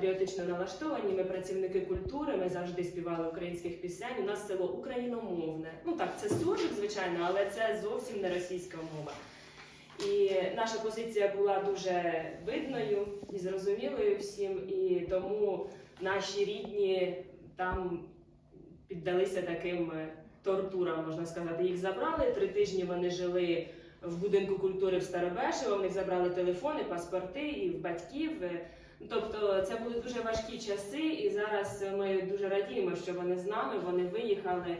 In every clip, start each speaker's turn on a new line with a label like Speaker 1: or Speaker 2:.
Speaker 1: патріотично налаштовані. Ми працівники культури, ми завжди співали українських пісень. У нас село україномовне. Ну так, це суржик, звичайно, але це зовсім не російська мова. І наша позиція була дуже видною і зрозумілою всім, і тому наші рідні там піддалися таким тортурам, можна сказати. Їх забрали три тижні. Вони жили в будинку культури в Старобешево. В них забрали телефони, паспорти і в батьків. Е, Тобто це були дуже важкі часи, і зараз ми дуже радіємо, що вони з нами. Вони виїхали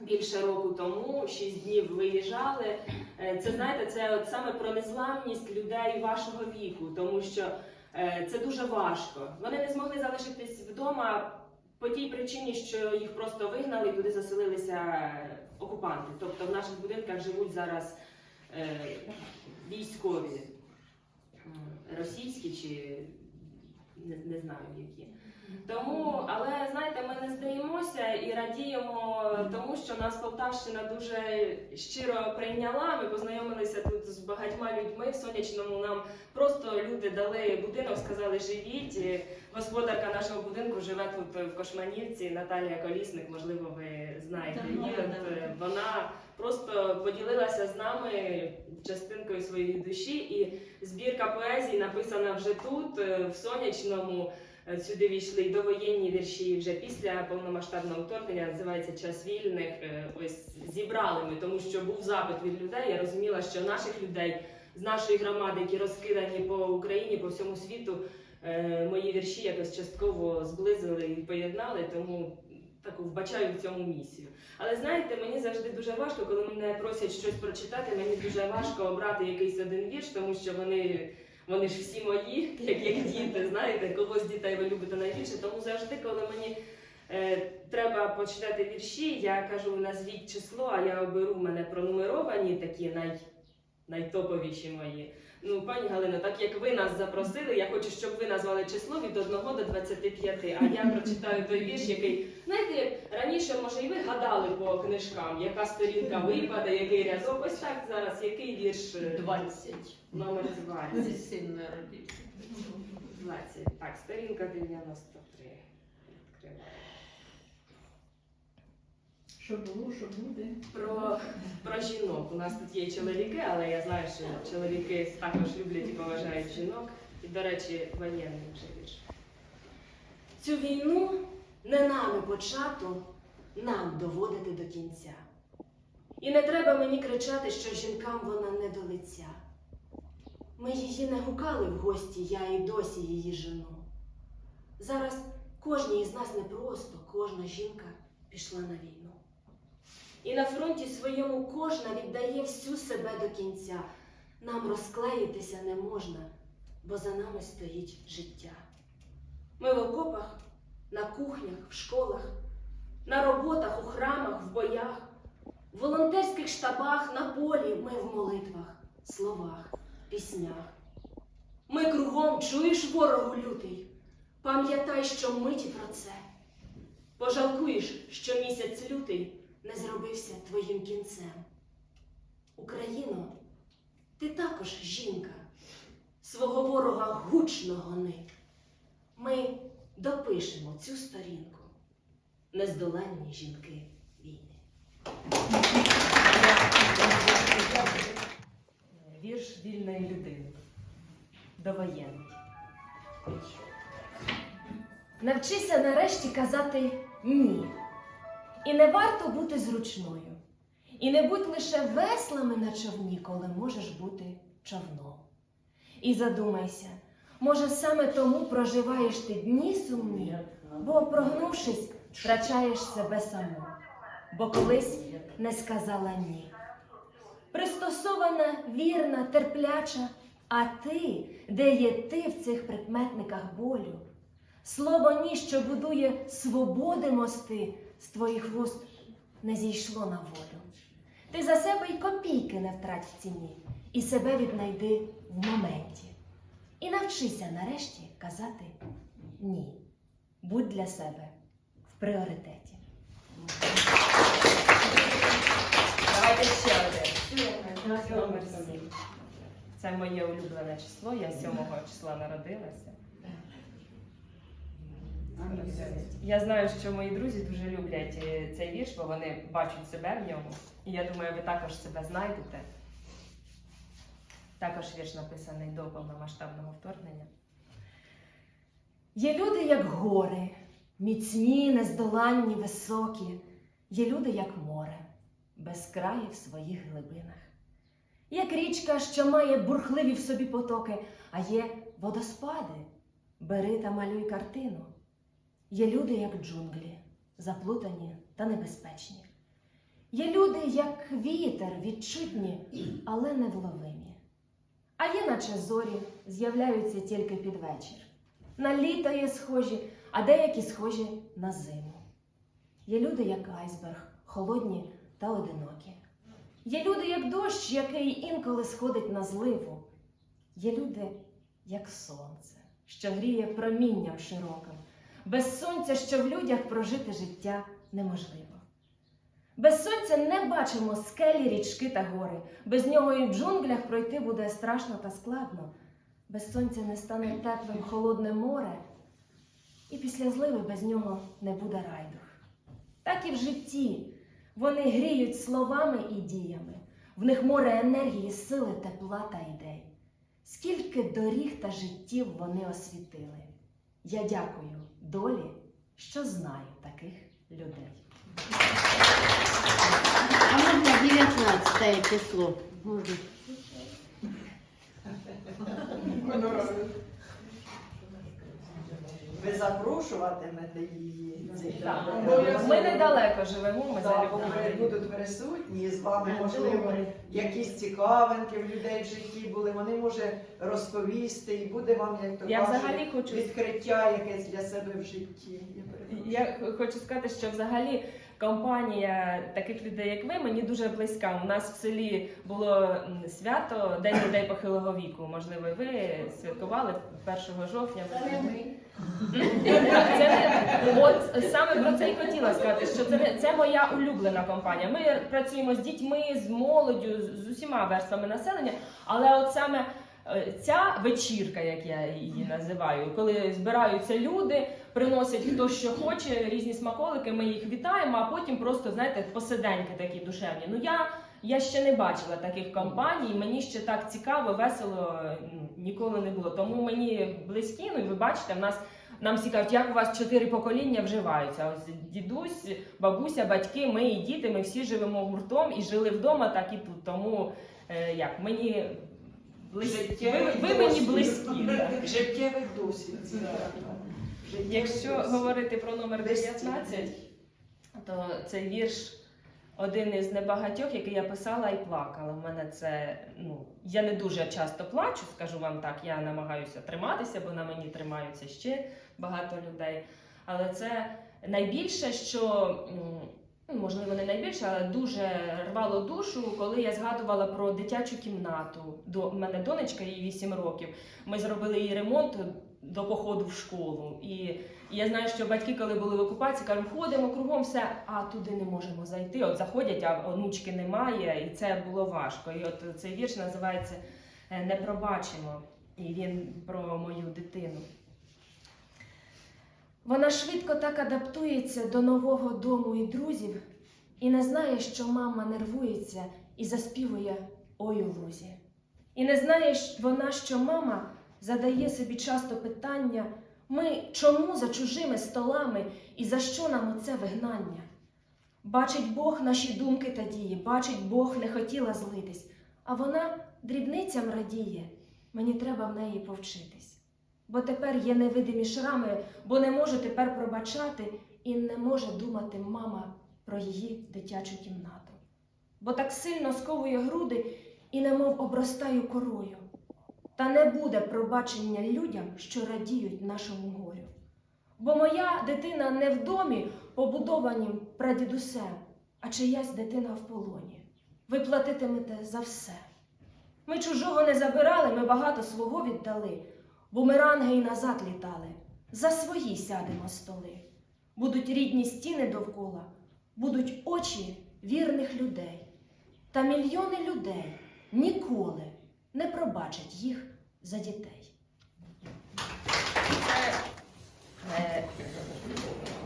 Speaker 1: більше року тому, шість днів виїжджали. Е, Це знаєте, це от саме про незламність людей вашого віку, тому що е, це дуже важко. Вони не змогли залишитись вдома по тій причині, що їх просто вигнали і туди заселилися окупанти. Тобто в наших будинках живуть зараз е, військові російські чи не, не знаю які. Тому, але знаєте, ми не здаємося і радіємо тому, що нас Полтавщина дуже щиро прийняла. Ми познайомилися тут з багатьма людьми в сонячному. Нам просто люди дали будинок, сказали живіть. Господарка нашого будинку живе тут в Кошманівці. Наталія Колісник, можливо, ви знаєте її. е, Вона просто поділилася з нами частинкою своєї душі, і збірка поезій написана вже тут, е, в сонячному. Е, Сюди війшли й довоєнні вірші і вже після повномасштабного вторгнення. Називається Час вільних. Е, Ось зібрали ми, тому що був запит від людей. Я розуміла, що наших людей з нашої громади, які розкидані по Україні, по всьому світу, е, мої вірші якось частково зблизили і поєднали. Тому таку вбачаю в цьому місію. Але знаєте, мені завжди дуже важко, коли мене просять щось прочитати. Мені дуже важко обрати якийсь один вірш, тому що вони. Вони ж всі мої, як, як діти, знаєте, когось дітей ви любите найбільше. Тому завжди, коли мені е, треба почитати вірші, я кажу, назвіть число, а я оберу в мене пронумеровані такі най, найтоповіші мої. Ну, пані Галино, так як ви нас запросили, я хочу, щоб ви назвали число від 1 до 25. А я прочитаю той вірш, який, знаєте, раніше, може, і ви гадали по книжкам, яка сторінка випаде, який рядок. Ось так зараз, який вірш е,
Speaker 2: 20.
Speaker 1: номер 20.
Speaker 2: Зі син народився.
Speaker 1: 20. Так, сторінка 93. Відкриваю.
Speaker 2: Що було, що буде?
Speaker 1: Про, про жінок. У нас тут є чоловіки, але я знаю, що чоловіки також люблять і поважають жінок. І, до речі, воєнний вже вірш. Цю війну не нами почату, нам доводити до кінця. І не треба мені кричати, що жінкам вона не до лиця. Ми її не гукали в гості, я і досі її жену. Зараз кожній із нас непросто, кожна жінка пішла на війну. І на фронті своєму кожна віддає всю себе до кінця. Нам розклеїтися не можна, бо за нами стоїть життя. Ми в окопах, на кухнях, в школах, на роботах, у храмах, в боях, в волонтерських штабах, на полі ми в молитвах, словах, піснях. Ми кругом чуєш ворогу лютий, пам'ятай, що миті про це. Пожалкуєш, що місяць лютий не зробився твоїм кінцем. Україно, ти також жінка, свого ворога гучно гони. Ми допишемо цю сторінку, нездоланні жінки війни. Вірш вільної людини. Довоєнний. Навчися нарешті казати ні. І не варто бути зручною. І не будь лише веслами на човні, коли можеш бути човном. І задумайся, може, саме тому проживаєш ти дні сумні, бо, прогнувшись, втрачаєш себе саму, бо колись не сказала ні. Пристосована, вірна, терпляча, а ти, де є ти в цих прикметниках болю? Слово ні, що будує свободи мости, з твоїх вуст не зійшло на волю. Ти за себе й копійки не втрать в ціні, і себе віднайди в моменті. І навчися нарешті казати ні. Будь для себе в пріоритеті. Давайте ще один. Це моє улюблене число. Я 7 числа народилася. Я знаю, що мої друзі дуже люблять е, цей вірш, бо вони бачать себе в ньому. І я думаю, ви також себе знайдете. Також вірш написаний до повномасштабного вторгнення.
Speaker 3: Є люди, як гори, міцні, нездоланні, високі, є люди, як море, без краї в своїх глибинах. Як річка, що має бурхливі в собі потоки, а є водоспади, бери та малюй картину. Є люди, як джунглі, заплутані та небезпечні. Є люди, як вітер, відчутні, але невловимі. А є, наче зорі, з'являються тільки під вечір. На літо є схожі, а деякі схожі на зиму. Є люди, як айсберг, холодні та одинокі. Є люди, як дощ, який інколи сходить на зливу. Є люди, як сонце, що гріє промінням широким. Без сонця, що в людях прожити життя неможливо. Без сонця не бачимо скелі, річки та гори. Без нього і в джунглях пройти буде страшно та складно. Без сонця не стане теплим холодне море, і після зливи без нього не буде райдух. Так і в житті вони гріють словами і діями. В них море енергії, сили, тепла та ідей. Скільки доріг та життів вони освітили. Я дякую долі, що знаю таких людей.
Speaker 4: А можна 19 число? Можна.
Speaker 5: Ви запрошуватимете її.
Speaker 1: Ми недалеко живемо, ми
Speaker 5: Так,
Speaker 1: бо
Speaker 5: вони будуть присутні, з вами, можливо, якісь цікавинки в людей в житті були. Вони може розповісти, і буде вам, як то
Speaker 1: Я
Speaker 5: кажуть,
Speaker 1: взагалі хочу
Speaker 5: відкриття якесь для себе в житті. Я перепрошую.
Speaker 1: Я хочу сказати, що взагалі компанія таких людей, як ви, мені дуже близька. У нас в селі було свято День людей похилого віку. Можливо, ви святкували 1 жовтня. Це не от саме про це і хотіла сказати, що це це моя улюблена компанія. Ми працюємо з дітьми, з молоддю, з- з усіма верствами населення, але от саме. е, Ця вечірка, як я її називаю, коли збираються люди, приносять хто що хоче, різні смаколики, ми їх вітаємо, а потім просто, знаєте, посиденьки такі душевні. Ну я, я ще не бачила таких компаній, мені ще так цікаво, весело ніколи не було. Тому мені близькі, ну і ви бачите, в нас нам всі як у вас чотири покоління вживаються. Ось дідусь, бабуся, батьки, ми і діти, ми всі живемо гуртом і жили вдома, так і тут. Тому е, як мені близькі, ви, ви мені близькі.
Speaker 5: Життєвий досвід.
Speaker 1: Якщо говорити про номер 19, то цей вірш один із небагатьох, який я писала і плакала. У мене це ну я не дуже часто плачу, скажу вам так. Я намагаюся триматися, бо на мені тримаються ще багато людей. Але це найбільше, що ну, можливо не найбільше, але дуже рвало душу, коли я згадувала про дитячу кімнату. До мене донечка їй 8 років. Ми зробили їй ремонт до походу в школу. І, і я знаю, що батьки, коли були в окупації, кажуть, ходимо кругом все, а туди не можемо зайти. От заходять, а онучки немає, і це було важко. І от цей вірш називається е, Не пробачимо. І він про мою дитину.
Speaker 3: Вона швидко так адаптується до нового дому і друзів, і не знає, що мама нервується і заспівує ой у лузі. І не знає вона, що мама задає собі часто питання: ми чому за чужими столами і за що нам оце вигнання? Бачить Бог наші думки та дії, бачить Бог не хотіла злитись, а вона дрібницям радіє. Мені треба в неї повчитись. Бо тепер є невидимі шрами, бо не можу тепер пробачати і не може думати мама про її дитячу кімнату. Бо так сильно сковує груди і немов обростаю корою. Та не буде пробачення людям, що радіють нашому горю. Бо моя дитина не в домі, побудованім прадідусем, а чиясь дитина в полоні. Ви платитимете за все. Ми чужого не забирали, ми багато свого віддали. Бумеранги й назад літали, за свої сядемо столи. Будуть рідні стіни довкола, будуть очі вірних людей. Та мільйони людей ніколи не пробачать їх за дітей.
Speaker 1: Це, е,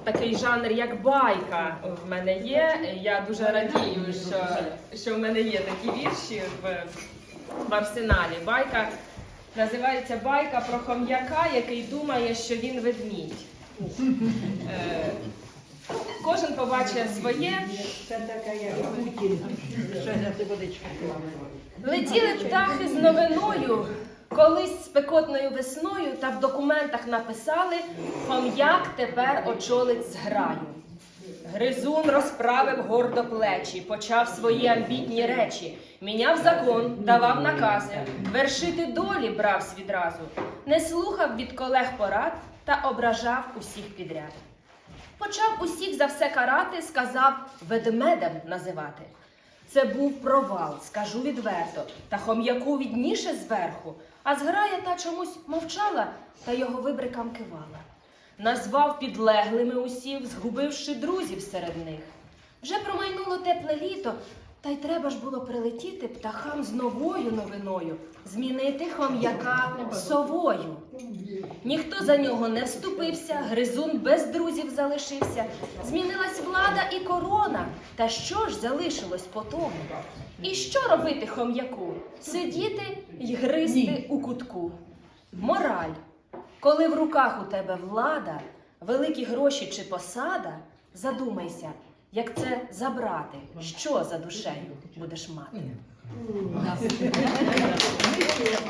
Speaker 1: такий жанр, як байка в мене є. Я дуже радію, що, що в мене є такі вірші в, в арсеналі. Байка називається Байка про хом'яка, який думає, що він ведмідь. Кожен побачить своє.
Speaker 3: Летіли птахи з новиною, колись спекотною весною, та в документах написали Хом'як тепер очолить зграю. Гризун розправив гордо плечі, почав свої амбітні речі, міняв закон, давав накази, вершити долі бравсь відразу, не слухав від колег порад та ображав усіх підряд. Почав усіх за все карати, сказав ведмедем називати. Це був провал, скажу відверто, та хом'яку відніше зверху, а зграя та чомусь мовчала та його вибрикам кивала. Назвав підлеглими усіх, згубивши друзів серед них. Вже промайнуло тепле літо, та й треба ж було прилетіти птахам з новою новиною, змінити хом'яка совою. Ніхто за нього не вступився, гризун без друзів залишився. Змінилась влада і корона. Та що ж залишилось по тому? І що робити хом'яку? Сидіти й гризти у кутку. Мораль. Коли в руках у тебе влада, великі гроші чи посада, задумайся, як це забрати, що за душею будеш мати.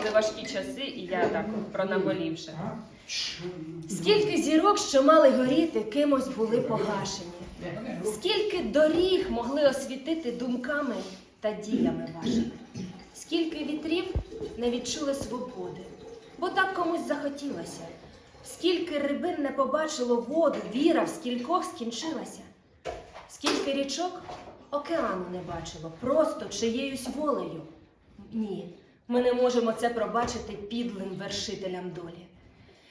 Speaker 1: Це важкі часи, і я так пронаболівши.
Speaker 3: Скільки зірок, що мали горіти, кимось були погашені. Скільки доріг могли освітити думками та діями вашими. Скільки вітрів не відчули свободи, бо так комусь захотілося. Скільки рибин не побачило воду, віра в скількох скінчилася. Скільки річок океану не бачило, просто чиєюсь волею. Ні, ми не можемо це пробачити підлим вершителям долі.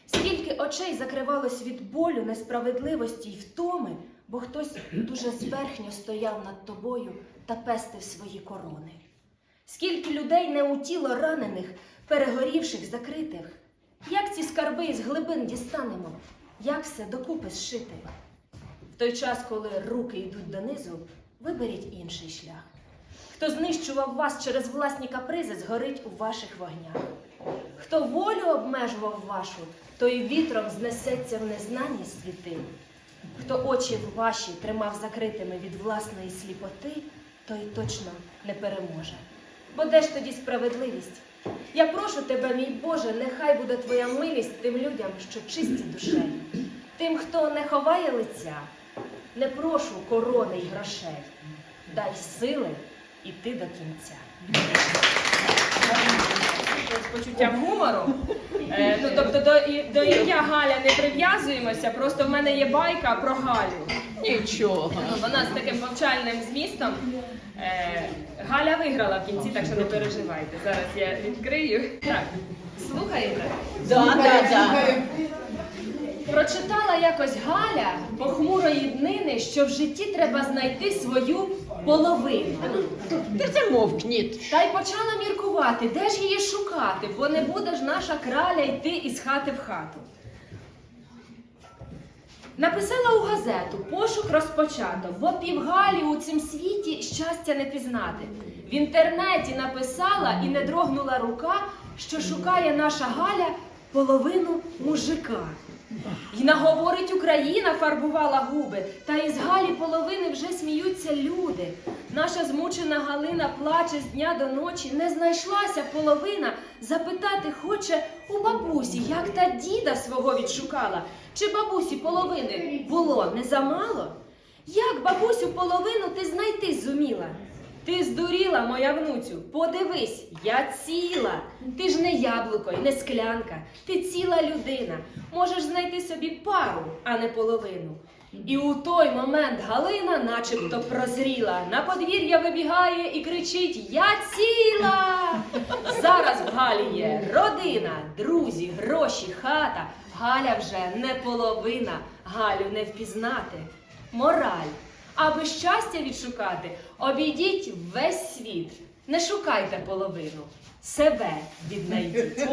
Speaker 3: Скільки очей закривалось від болю, несправедливості й втоми, бо хтось дуже зверхньо стояв над тобою та пестив свої корони. Скільки людей не у тіло ранених, перегорівших, закритих. Як ці скарби із глибин дістанемо? Як все докупи зшити? Той час, коли руки йдуть донизу, виберіть інший шлях. Хто знищував вас через власні капризи, згорить у ваших вогнях. Хто волю обмежував вашу, той вітром знесеться в незнані світи. Хто очі ваші тримав закритими від власної сліпоти, той точно не переможе. Бо де ж тоді справедливість? Я прошу тебе, мій Боже, нехай буде твоя милість тим людям, що чисті душею, тим, хто не ховає лиця, не прошу корони й грошей. Дай сили іти до кінця.
Speaker 1: з почуттям гумору. Е, ну, тобто до, і- до ім'я Галя не прив'язуємося, просто в мене є байка про Галю.
Speaker 2: Нічого.
Speaker 1: Ну, Вона з таким повчальним змістом. Е, Галя виграла в кінці, так що не переживайте. Зараз я відкрию. Так, слухаєте?
Speaker 2: Да, да, да.
Speaker 3: Прочитала якось Галя похмурої днини, що в житті треба знайти свою половину.
Speaker 2: Ти це мовкніть.
Speaker 3: Та й почала міркувати, де ж її шукати, бо не буде ж наша краля йти із хати в хату. Написала у газету, пошук розпочато, бо півгалі у цім світі щастя не пізнати. В інтернеті написала і не дрогнула рука, що шукає наша Галя половину мужика. І наговорить Україна фарбувала губи, та із Галі половини вже сміються люди. Наша змучена Галина плаче з дня до ночі, не знайшлася половина. Запитати хоче у бабусі, як та діда свого відшукала. Чи бабусі половини було не замало? Як бабусю половину ти знайти зуміла? Ти здуріла, моя внуцю, подивись, я ціла. Ти ж не яблуко й не склянка, ти ціла людина. Можеш знайти собі пару, а не половину. І у той момент Галина начебто прозріла, на подвір'я вибігає і кричить: Я ціла! Зараз в Галі є родина, друзі, гроші, хата. Галя вже не половина, Галю не впізнати. Мораль. Аби щастя відшукати, обійдіть весь світ. Не шукайте половину, себе віднайдіть.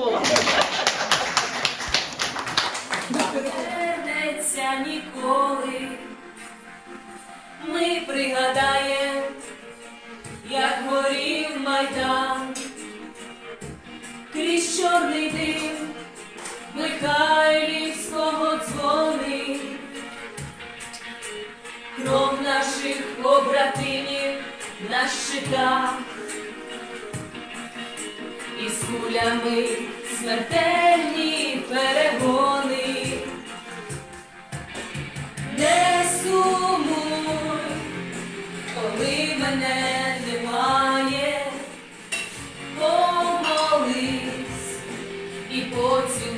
Speaker 6: Забудеться ніколи. Ми пригадаємо, як горів майдан, крізь чорний дим Михайлівського дзвони, кров наших побратимів на щитах, і з кулями смертельні перегони. Не сумуй, коли мене немає, помолись і поцілуй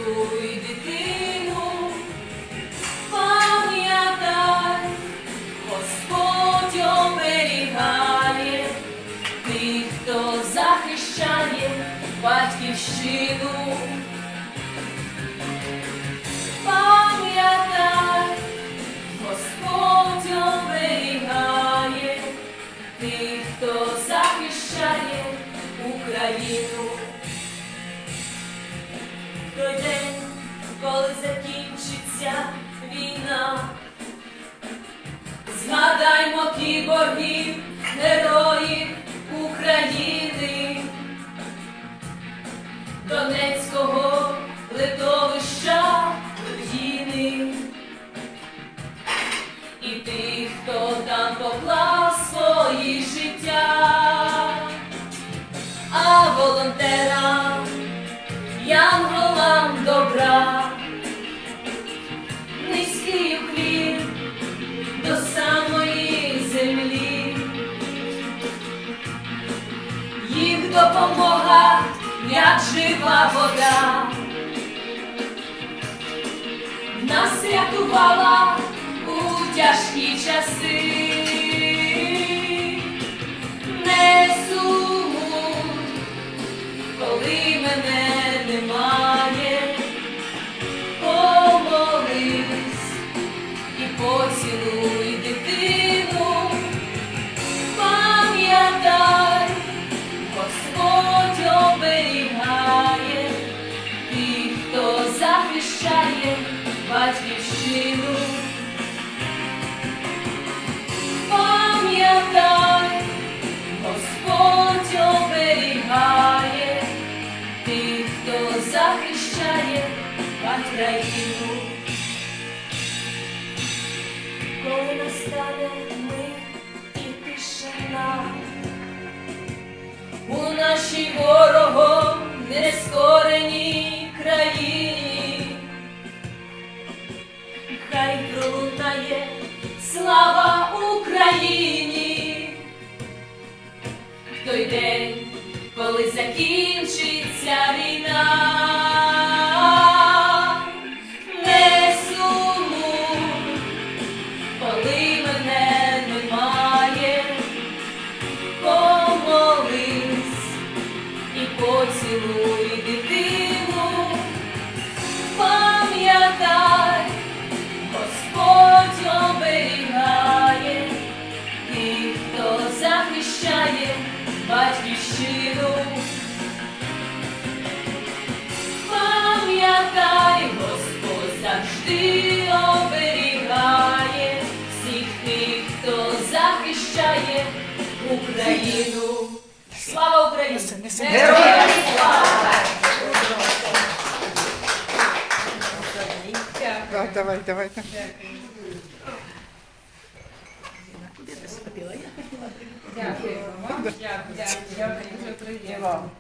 Speaker 6: жива вода. Нас рятувала у тяжкі часи. Батьківщину. Коли настане мир і тишина, у нашій ворогом нескореній Україну. Слава Україні!
Speaker 2: Героям слава!
Speaker 7: Так, давай, давайте.
Speaker 1: Дякую вам. Дякую. Дякую. Дуже приємно.